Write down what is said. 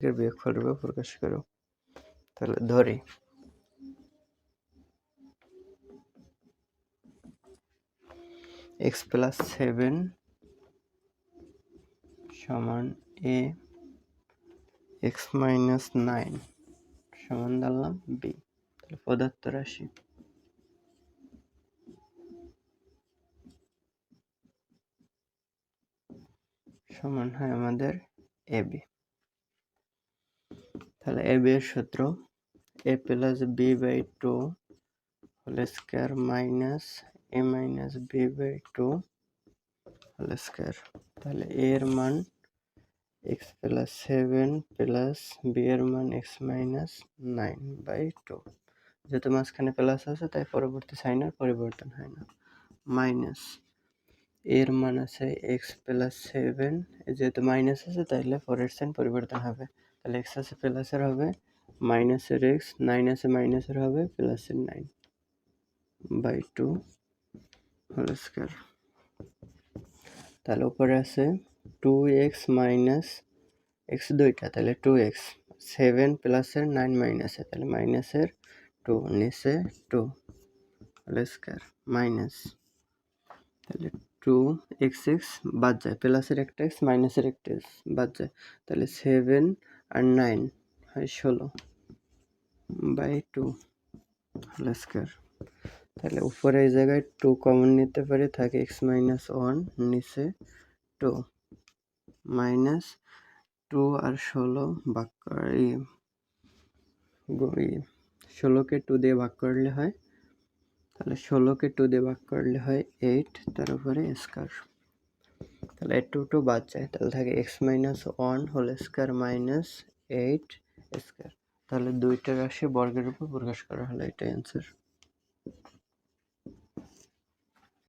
এর বিয়োগফল রূপে প্রকাশ করো। তাহলে ধরি। এক্স প্লাস সেভেন সমান এ এক্স মাইনাস নাইন সমান ধরলাম বি তাহলে পদার্থ রাশি। সমান হয় আমাদের এ বি তাহলে এ বি এর সূত্র, A plus B by two whole square minus A minus B by two whole square. তাহলে এ এর মান X plus seven plus B এর মান X minus nine by two. যেহেতু মাঝখানে প্লাস আছে, তাই পরবর্তী সাইন আর পরিবর্তন হয় না। মাইনাস এর মান আছে এক্স প্লাস সেভেন। যেহেতু মাইনাস আছে, তাইলে পরের সাইন পরিবর্তন হবে। তাহলে এক্স আছে প্লাসের হবে মাইনাসের এক্স নাইন আছে মাইনাসের হবে প্লাসের nine by two whole square তাহলে উপরে আছে টু এক্স মাইনাস এক্স দুইটা, তাহলে টু এক্স সেভেন প্লাসের নাইন মাইনাসে তাহলে মাইনাসের টু নিচে টু হোল স্কোয়ার মাইনাস তাহলে টু এক্স এক্স বাদ যায় প্লাসের একটা এক্স মাইনাসের একটা এক্স বাদ যায়, তাহলে সেভেন আর নাইন হয় ষোলো বাই টু হোল স্কোয়ার তাহলে উপরে এই জায়গায় টু কমন নিতে পারি, থাকে এক্স মাইনাস ওয়ান নিচে টু মাইনাস টু আর ষোলো ভাগ ষোলোকে টু দিয়ে ভাগ করলে হয়। তাহলে ষোলোকে টু দিয়ে ভাগ করলে হয় এইট তার উপরে স্কোয়ার তাহলে টু টু বাদ যায়। তাহলে থাকে X minus one whole square minus eight square তাহলে দুইটা রাশি বর্গের উপর প্রকাশ করা হলো এটাই অ্যান্সার